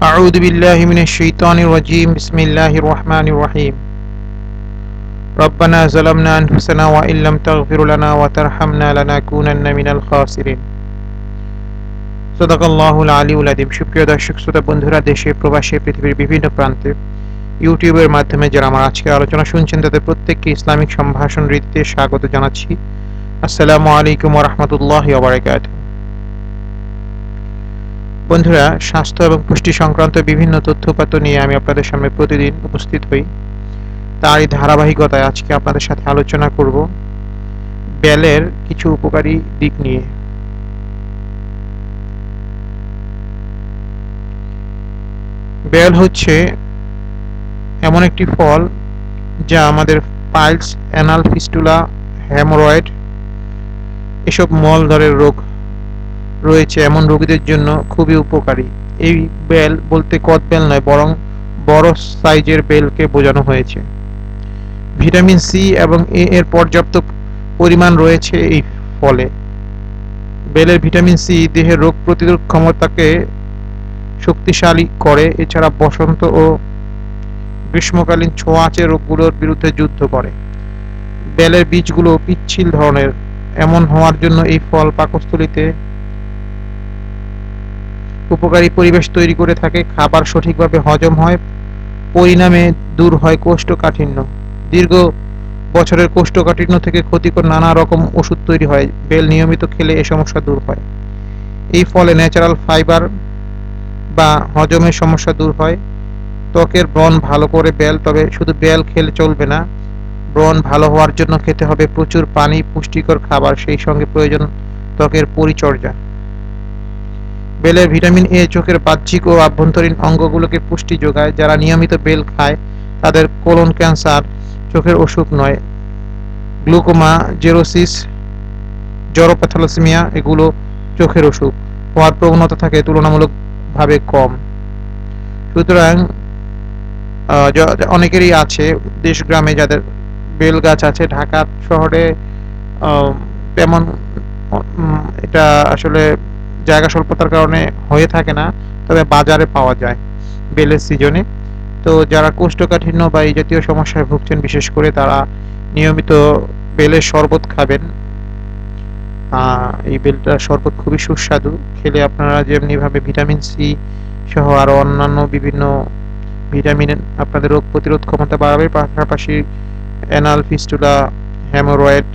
أعوذ بالله من الشيطان الرجيم بسم الله الرحمن الرحيم ربنا ظلمنا أنفسنا وإن لم تغفر لنا وترحمنا لنكونن من الخاسرين صدق الله العلي العظيم সুপ্রিয় দর্শক শ্রোতা বন্ধুরা দেশে প্রবাসে পৃথিবীর বিভিন্ন প্রান্তে ইউটিউবের মাধ্যমে যারা আমার আজকে আলোচনা শুনছেন তাদের প্রত্যেককে ইসলামিক সম্ভাষণ রীতিতে স্বাগত জানাচ্ছি আসসালামু আলাইকুম রহমতুল্লাহ বারাকাতুহু বন্ধুরা, স্বাস্থ্য এবং পুষ্টি সংক্রান্ত বিভিন্ন তথ্যপাত্র নিয়ে আমি আপনাদের সামনে প্রতিদিন উপস্থিত হই। তারই ধারাবাহিকতায় আজকে আপনাদের সাথে আলোচনা করব বেলের কিছু উপকারী দিক নিয়ে। বেল হচ্ছে এমন একটি ফল যা আমাদের পাইলস, অ্যানাল ফিস্টুলা, হ্যামোরয়েড, এসব মল ধরের রোগ রয়েছে এমন রোগীদের জন্য খুবই উপকারী। এই বেল বলতে কদ বেল নয়, বরং বড় সাইজের বেলকে বোঝানো হয়েছে। ভিটামিন সি এবং এ এর পর্যাপ্ত পরিমাণ রয়েছে এই ফলে। বেলের ভিটামিন সি দেহের রোগ প্রতিরোধ ক্ষমতাকে শক্তিশালী করে। এছাড়া বসন্ত ও গ্রীষ্মকালীন ছোঁয়াচে রোগগুলোর বিরুদ্ধে যুদ্ধ করে। বেলের বীজগুলো পিচ্ছিল ধরনের। এমন হওয়ার জন্য এই ফল পাকস্থলিতে উপকারী পরিবেশ তৈরি করে থাকে, খাবার সঠিকভাবে হজম হয়, পরিণামে দূর হয় কোষ্ঠকাঠিন্য। দীর্ঘ বছরের কোষ্ঠকাঠিন্য থেকে ক্ষতিকর নানা রকম ওষুধ তৈরি হয়, বেল নিয়মিত খেলে এ সমস্যা দূর হয়। এই ফলে ন্যাচারাল ফাইবার বা হজমের সমস্যা দূর হয়। ত্বকের ব্রণ ভালো করে বেল, তবে শুধু বেল খেলে চলবে না, ব্রণ ভালো হওয়ার জন্য খেতে হবে প্রচুর পানি, পুষ্টিকর খাবার, সেই সঙ্গে প্রয়োজন ত্বকের পরিচর্যা। বেলের ভিটামিন এ চোখের বাহ্যিক ও আভ্যন্তরীণ অঙ্গগুলোকে পুষ্টি যোগায়, যারা নিয়মিত বেল খায়, তাদের কোলন ক্যান্সার চোখের অসুখ নয়। গ্লুকোমা জেরোসিস জরোপ্যাথোলসিমিয়া এগুলো চোখের অসুখ, হওয়ার প্রবণতা থাকে তুলনামূলকভাবে কম। সুতরাং অনেকেরই আছে দেশ গ্রামে যাদের বেল গাছ আছে ঢাকা শহরে তেমন এটা আসলে জায়গা স্বল্পতার কারণে হয়ে থাকে না, তবে বাজারে পাওয়া যায় বেলের সিজনে। তো যারা কোষ্ঠকাঠিন্য বা এই জাতীয় সমস্যায় ভুগছেন, বিশেষ করে তারা নিয়মিত বেলের শরবত খাবেন। এই বেলটার শরবত খুবই সুস্বাদু। খেলে আপনারা যেমনিভাবে ভিটামিন সি সহ আরও অন্যান্য বিভিন্ন ভিটামিন আপনাদের রোগ প্রতিরোধ ক্ষমতা বাড়াবে। পাশাপাশি অ্যানাল ফিস্টুলা, হ্যামোরয়েড,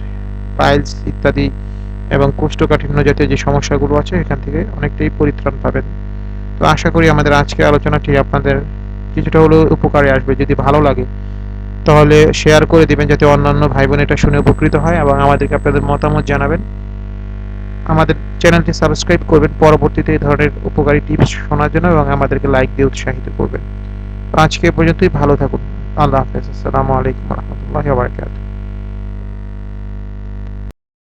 পাইলস ইত্যাদি এবং কোষ্ঠকাঠিন্য জাতীয় যে সমস্যাগুলো আছে, এখান থেকে অনেকটাই পরিত্রাণ পাবেন। তো আশা করি আমাদের আজকের আলোচনাটি আপনাদের কিছুটা হলেও উপকারে আসবে। যদি ভালো লাগে, তাহলে শেয়ার করে দিবেন যাতে অন্যান্য ভাই বোন এটা শুনে উপকৃত হয় এবং আমাদেরকে আপনাদের মতামত জানাবেন। আমাদের চ্যানেলটি সাবস্ক্রাইব করবেন। পরবর্তীতে এই ধরনের উপকারী টিপস শোনার জন্য এবং আমাদেরকে লাইক দিয়ে উৎসাহিত করবেন। আজকে পর্যন্তই। ভালো থাকুন। আল্লাহ হাফেজ। আসসালামু আলাইকুম রহমতুল্লাহ